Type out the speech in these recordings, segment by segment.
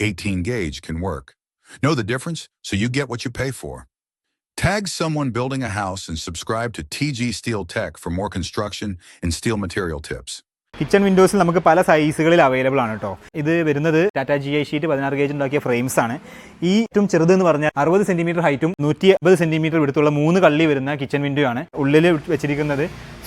18 gauge can work. Know the difference so you get what you pay for. Tag someone building a house and subscribe to TG Steel Tech for more construction and steel material tips. Kitchen വിൻഡോസിൽ നമുക്ക് പല സൈസുകളിൽ available ആണ് കേട്ടോ ഇത് വരുന്നത് Tata G I sheet പതിനാറ് gauge ഉണ്ടാക്കിയ frames ആണ് ഈ ഏറ്റവും ചെറുതെന്ന് പറഞ്ഞാൽ അറുപത് സെന്റിമീറ്റർ ഹൈറ്റും നൂറ്റി അമ്പത് സെന്റിമീറ്റർ എടുത്തുള്ള മൂന്ന് കള്ളി വരുന്ന കിച്ചൺ വിൻഡോ ആണ് ഉള്ളിൽ വെച്ചിരിക്കുന്നത്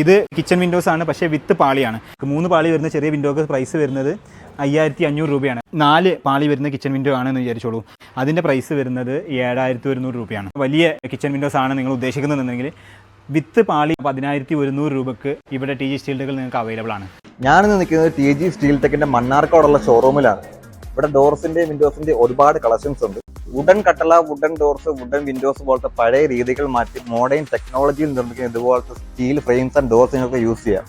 ഇത് കിച്ചൺ വിൻഡോസ് ആണ് പക്ഷേ വിത്ത് പാളിയാണ്. മൂന്ന് പാളി വരുന്ന ചെറിയ വിൻഡോക്ക് പ്രൈസ് വരുന്നത് അയ്യായിരത്തി അഞ്ഞൂറ് രൂപയാണ്. നാല് പാളി വരുന്ന കിച്ചൺ വിൻഡോ ആണെന്ന് വിചാരിച്ചോളൂ. അതിന്റെ പ്രൈസ് വരുന്നത് ഏഴായിരത്തി ഒരുന്നൂറ് രൂപയാണ്. വലിയ കിച്ചൺ വിൻഡോസ് ആണ് നിങ്ങൾ ഉദ്ദേശിക്കുന്നതെന്നുണ്ടെങ്കിൽ വിത്ത് പാളി പതിനായിരത്തി ഒരുന്നൂറ് രൂപക്ക് ഇവിടെ ടി ജി സ്റ്റീൽഡുകൾ നിങ്ങൾക്ക് അവൈലബിൾ ആണ്. ഞാനിന്ന് നിൽക്കുന്നത് ടി ജി സ്റ്റീൽ ടെക്കിന്റെ മണ്ണാർക്കോടുള്ള ഷോറൂമിലാണ് ഇവിടെ ഡോർസിന്റെയും വിൻഡോസിന്റെയും ഒരുപാട് കളക്ഷൻസ് ഉണ്ട്. വുഡൻ കട്ടള വുഡൻ ഡോർസ് വുഡൻ വിൻഡോസ് പോലത്തെ പഴയ രീതികൾ മാറ്റി മോഡേൺ ടെക്നോളജിയിൽ നിർമ്മിക്കുന്ന ഇതുപോലത്തെ സ്റ്റീൽ ഫ്രെയിംസ് ആൻഡ് ഡോർസ് നിങ്ങൾക്ക് യൂസ് ചെയ്യാം.